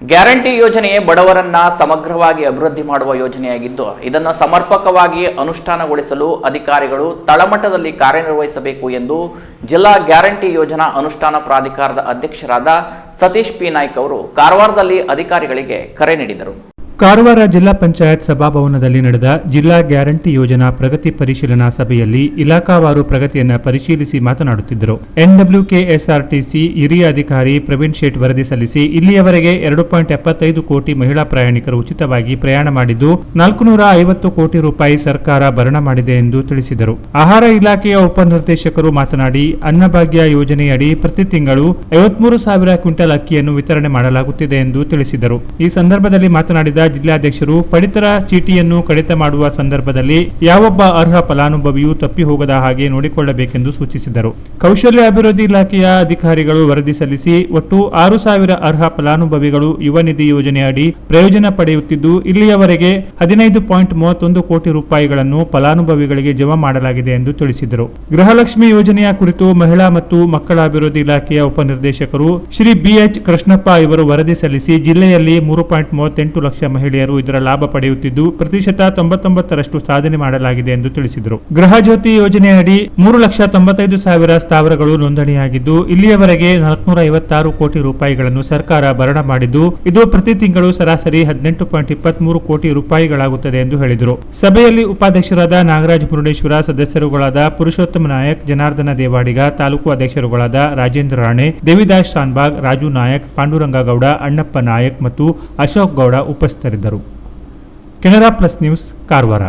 Guarantee ಯೋಜನೆ ಬಡವರನ್ನ ಸಮಗ್ರವಾಗಿ ಅಭಿವೃದ್ಧಿ ಮಾಡುವ ಯೋಜನೆಯಾಗಿದ್ದು, ಇದನ್ನು ಸಮರ್ಪಕವಾಗಿ ಅನುಷ್ಠಾನಗೊಳಿಸಲು ಅಧಿಕಾರಿಗಳು ತಳಮಟ್ಟದಲ್ಲಿ ಕಾರ್ಯನಿರ್ವಹಿಸಬೇಕು ಎಂದು ಜಿಲ್ಲಾ ಗ್ಯಾರಂಟಿ ಯೋಜನಾ ಅನುಷ್ಠಾನ ಪ್ರಾಧಿಕಾರದ ಅಧ್ಯಕ್ಷರಾದ ಸತೀಶ್ ಪಿ. ನಾಯ್ಕ್ ಅವರು ಕಾರವಾರದಲ್ಲಿ ಅಧಿಕಾರಿಗಳಿಗೆ ಕರೆ ನೀಡಿದರು. ಕಾರವಾರ ಜಿಲ್ಲಾ ಪಂಚಾಯತ್ ಸಭಾಭವನದಲ್ಲಿ ನಡೆದ ಜಿಲ್ಲಾ ಗ್ಯಾರಂಟಿ ಯೋಜನಾ ಪ್ರಗತಿ ಪರಿಶೀಲನಾ ಸಭೆಯಲ್ಲಿ ಇಲಾಖಾವಾರು ಪ್ರಗತಿಯನ್ನು ಪರಿಶೀಲಿಸಿ ಮಾತನಾಡುತ್ತಿದ್ದರು. ಎನ್ಡಬ್ಲ್ಯೂಕೆಎಸ್ಆರ್ಟಿಸಿ ಹಿರಿಯ ಅಧಿಕಾರಿ ಪ್ರವೀಣ್ ಶೇಟ್ ವರದಿ ಸಲ್ಲಿಸಿ ಇಲ್ಲಿಯವರೆಗೆ ಎರಡು ಪಾಯಿಂಟ್ ಎಪ್ಪತ್ತೈದು ಕೋಟಿ ಮಹಿಳಾ ಪ್ರಯಾಣಿಕರು ಉಚಿತವಾಗಿ ಪ್ರಯಾಣ ಮಾಡಿದ್ದು, ನಾಲ್ಕುನೂರ ಐವತ್ತು ಕೋಟಿ ರೂಪಾಯಿ ಸರ್ಕಾರ ಭರಣ ಮಾಡಿದೆ ಎಂದು ತಿಳಿಸಿದರು. ಆಹಾರ ಇಲಾಖೆಯ ಉಪನಿರ್ದೇಶಕರು ಮಾತನಾಡಿ, ಅನ್ನಭಾಗ್ಯ ಯೋಜನೆಯಡಿ ಪ್ರತಿ ತಿಂಗಳು ಐವತ್ಮೂರು ಸಾವಿರ ಕ್ವಿಂಟಲ್ ಅಕ್ಕಿಯನ್ನು ವಿತರಣೆ ಮಾಡಲಾಗುತ್ತಿದೆ ಎಂದು ತಿಳಿಸಿದರು. ಈ ಸಂದರ್ಭದಲ್ಲಿ ಮಾತನಾಡಿದ ಜಿಲ್ಲಾಧ್ಯಕ್ಷರು ಪಡಿತರ ಚೀಟಿಯನ್ನು ಕಡಿತ ಮಾಡುವ ಸಂದರ್ಭದಲ್ಲಿ ಯಾವೊಬ್ಬ ಅರ್ಹ ಫಲಾನುಭವಿಯೂ ತಪ್ಪಿ ಹೋಗದ ಹಾಗೆ ನೋಡಿಕೊಳ್ಳಬೇಕೆಂದು ಸೂಚಿಸಿದರು. ಕೌಶಲ್ಯ ಅಭಿವೃದ್ಧಿ ಇಲಾಖೆಯ ಅಧಿಕಾರಿಗಳು ವರದಿ ಸಲ್ಲಿಸಿ ಒಟ್ಟು ಆರು ಸಾವಿರ ಅರ್ಹ ಫಲಾನುಭವಿಗಳು ಯುವ ನಿಧಿ ಯೋಜನೆಯಡಿ ಪ್ರಯೋಜನ ಪಡೆಯುತ್ತಿದ್ದು, ಇಲ್ಲಿಯವರೆಗೆ ಹದಿನೈದು ಪಾಯಿಂಟ್ ಮೂವತ್ತೊಂದು ಕೋಟಿ ರೂಪಾಯಿಗಳನ್ನು ಫಲಾನುಭವಿಗಳಿಗೆ ಜಮಾ ಮಾಡಲಾಗಿದೆ ಎಂದು ತಿಳಿಸಿದರು. ಗೃಹಲಕ್ಷ್ಮಿ ಯೋಜನೆಯ ಕುರಿತು ಮಹಿಳಾ ಮತ್ತು ಮಕ್ಕಳ ಅಭಿವೃದ್ಧಿ ಇಲಾಖೆಯ ಉಪನಿರ್ದೇಶಕರು ಶ್ರೀ ಬಿಎಚ್ ಕೃಷ್ಣಪ್ಪ ಇವರು ವರದಿ ಸಲ್ಲಿಸಿ ಜಿಲ್ಲೆಯಲ್ಲಿ ಮೂರು ಪಾಯಿಂಟ್ ಮೂವತ್ತೆಂಟು ಲಕ್ಷ ಮಹಿಳೆಯರು ಇದರ ಲಾಭ ಪಡೆಯುತ್ತಿದ್ದು, ಪ್ರತಿಶತ ತೊಂಬತ್ತೊಂಬತ್ತರಷ್ಟು ಸಾಧನೆ ಮಾಡಲಾಗಿದೆ ಎಂದು ತಿಳಿಸಿದರು. ಗೃಹ ಜ್ಯೋತಿ ಯೋಜನೆಯಡಿ ಮೂರು ಲಕ್ಷ ತೊಂಬತ್ತೈದು ಸಾವಿರ ಸ್ಥಾವರಗಳು ನೋಂದಣಿಯಾಗಿದ್ದು, ಇಲ್ಲಿಯವರೆಗೆ ನಾಲ್ಕುನೂರ ಐವತ್ತಾರು ಕೋಟಿ ರೂಪಾಯಿಗಳನ್ನು ಸರ್ಕಾರ ಭರಣ ಮಾಡಿದ್ದು, ಇದು ಪ್ರತಿ ತಿಂಗಳು ಸರಾಸರಿ ಹದಿನೆಂಟು ಪಾಯಿಂಟ್ ಇಪ್ಪತ್ಮೂರು ಕೋಟಿ ರೂಪಾಯಿಗಳಾಗುತ್ತದೆ ಎಂದು ಹೇಳಿದರು. ಸಭೆಯಲ್ಲಿ ಉಪಾಧ್ಯಕ್ಷರಾದ ನಾಗರಾಜ್ ಮುರುಡೇಶ್ವರ, ಸದಸ್ಯರುಗಳಾದ ಪುರುಷೋತ್ತಮ ನಾಯಕ್, ಜನಾರ್ದನ ದೇವಾಡಿಗ, ತಾಲೂಕು ಅಧ್ಯಕ್ಷರುಗಳಾದ ರಾಜೇಂದ್ರ ರಾಣೆ, ದೇವಿದಾಸ್ ಶಾನ್ಬಾಗ್, ರಾಜು ನಾಯಕ್ ಪಾಂಡುರಂಗ ಗೌಡ ಅಣ್ಣಪ್ಪ ನಾಯಕ್ ಮತ್ತು ಅಶೋಕ್ ಗೌಡ ಉಪಸ್ಥಿತರಿದ್ದರು ಕೆನರಾ ಪ್ಲಸ್ ನ್ಯೂಸ್ ಕಾರವಾರ.